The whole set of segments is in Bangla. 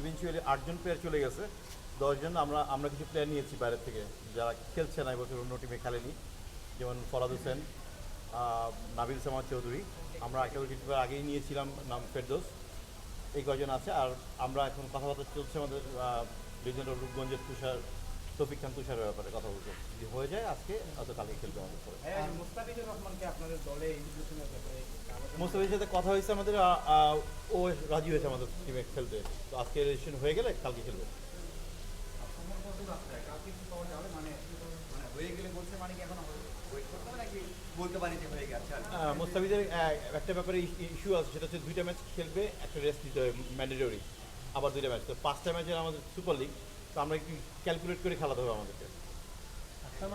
ইভেনচুয়ালি আটজন প্লেয়ার চলে গেছে। দশজন আমরা আমরা কিছু প্লেয়ার নিয়েছি বাইরের থেকে। যারা খেলছে না এবছর অন্য টিমে খেলেনি। যেমন ফরাদ হোসেন নাবিল সামাদ চৌধুরী। আমরা একেবারে কিছু আগেই নিয়েছিলাম, নাম ফেরদোস। এই কজন আছে। আর আমরা এখন কথাবার্তা চলছে আমাদের লিজেন্ড রূপগঞ্জের তুষার তফিক খান তুষারের ব্যাপারে কথা বলছে। যদি হয়ে যায় আজকে হয়তো কালকে খেলবে আমাদের পরে। হ্যাঁ মুস্তাফিজুর রহমানকে আপনাদের দলে ইন্ট্রোডিউশনের সাথে কথা হয়েছে আমাদের ও রাজি হয়েছে আমাদের টিমে খেলতে। তো আজকে রেজিস্ট্রেশন হয়ে গেলে কালকে খেলবে। মানে মানে মানে মোস্তাফিজের একটা ব্যাপারে ইস্যু আছে সেটা হচ্ছে দুইটা ম্যাচ খেলবে একটা রেস্ট দিতে হবে ম্যান্ডেটরি আবার দুইটা ম্যাচ তো পাঁচটা ম্যাচের আমাদের সুপার লিগ তো আমরা একটু ক্যালকুলেট করে খেলাতে হবে আমাদেরকে।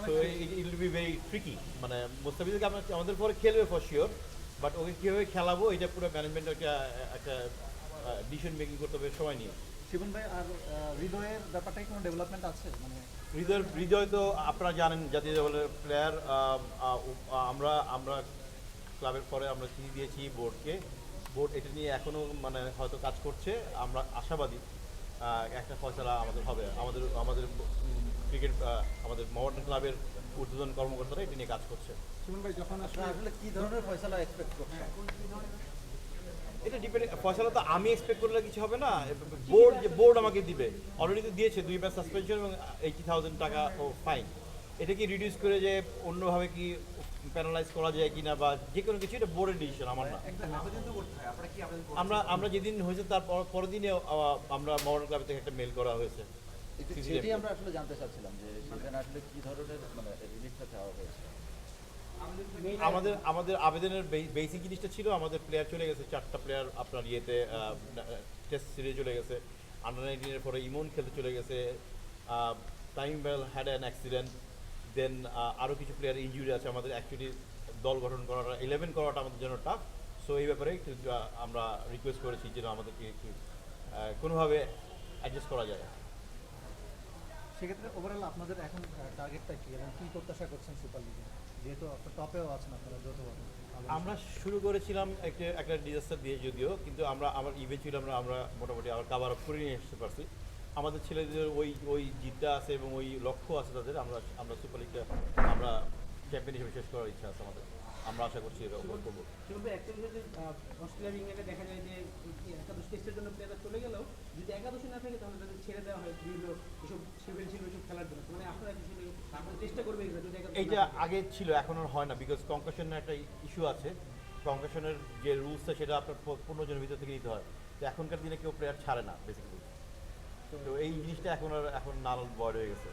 তো it will be very tricky মানে মোস্তাফিজকে আমরা আমাদের পরে খেলবে ফর শিওর বাট ওকে কীভাবে খেলাবো এটা পুরো ম্যানেজমেন্ট একটা একটা ডিসিশন মেকিং করতে হবে সময় নিয়ে। শিবন ভাই আর হৃদয়ের কোনো ডেভেলপমেন্ট আছে? মানে হৃদয় হৃদয় তো আপনারা জানেন জাতীয় দলের প্লেয়ার আমরা আমরা ক্লাবের পরে আমরা চিঠি দিয়েছি বোর্ডকে বোর্ড এটা নিয়ে এখনও মানে হয়তো কাজ করছে আমরা আশাবাদী। একটা ফয়সলা আমাদের হবে। আমাদের আমাদের ক্রিকেট আমাদের মডার্ন ক্লাবের উদ্বোধন কর্মকর্তারা এটি নিয়ে কাজ করছে। শিবন ভাই যখন আসলে আসলে কি ধরনের ফয়সালা এক্সপেক্ট করছেন? এটা ডিপেন্ড ফয়সলা তো আমি এক্সপেক্ট করলে কিছু হবে না। বোর্ড যে বোর্ড আমাকে দিবে। অলরেডি তো দিয়েছে দুই ম্যাচ সাসপেনশন এবং এইটি থাউজেন্ড টাকা ও ফাইন এটা কি রিডিউস করে যে অন্যভাবে কি প্যানালাইজ করা যায় কিনা বা যে কোনো কিছু এটা বোর্ডের ডিসিশন আমার না। হয়? আমরা আমরা যেদিন হয়েছে তার পরের দিনে আমরা মডার্ন ক্লাব থেকে একটা মেল করা হয়েছে। সেটাই আমরা আসলে জানতে চাচ্ছিলাম যে সেখানে আসলে কি ধরনের মানে রিলিফটা চাওয়া হয়েছে। আমাদের আমাদের আবেদনের বেসিক জিনিসটা ছিল আমাদের প্লেয়ার চলে গেছে চারটা প্লেয়ার আপনার ইয়েতে টেস্ট সিরিজ চলে গেছে। আন্ডার নাইনটিনের পরে ইমন খেলতে চলে গেছে time bell had an accident then আরও কিছু প্লেয়ার ইনজুরি আছে আমাদের অ্যাকচুয়ালি দল গঠন করাটা ইলেভেন করাটা আমাদের জন্য টাফ সো এই ব্যাপারে একটু আমরা রিকোয়েস্ট করেছি যেন আমাদেরকে একটু কোনোভাবে অ্যাডজাস্ট করা যায়। সেক্ষেত্রে ওভারঅল আপনাদের এখন টার্গেটটা কি এবং কি প্রত্যাশা করছেন সুপার লিগে যেহেতু টপেও আছেন আপনারা যৌথভাবে আমরা শুরু করেছিলাম একটা একটা ডিজাস্টার দিয়ে যদিও কিন্তু আমরা আমার ইভেন্চুয়ালি আমরা আমরা মোটামুটি আবার কাবার আপ করে নিয়ে আসতে পারছি। আমাদের ছেলেদের ওই ওই জিতটা আছে এবং ওই লক্ষ্য আছে তাদের আমরা আমরা সুপার লিগটা আমরা চ্যাম্পিয়ন হিসেবে শেষ করার ইচ্ছা আছে আমাদের। আমরা আশা করছি এটা করব। একটা বিষয় যে অস্ট্রেলিয়া ইংল্যান্ডে দেখা যায় যে একাদশ টেস্টের জন্য প্লেয়াররা চলে গেলেও যদি একাদশে না থাকে তাহলে তাদের ছেড়ে দেওয়া হয় বিভিন্ন এসব সেভেন ছিল এসব খেলার জন্য। মানে আপনারা আপনারা চেষ্টা করবে এইটা। আগে ছিল এখন আর হয় না বিকজ কনকাশনের একটা ইস্যু আছে। কনকাশনের যে রুলসটা সেটা আপনার পনেরো জনের ভিতর থেকে নিতে হয়। তো এখনকার দিনে কেউ প্লেয়ার ছাড়ে না বেসিক্যালি তো এই জিনিসটা এখন আর এখন নাল বয় হয়ে গেছে।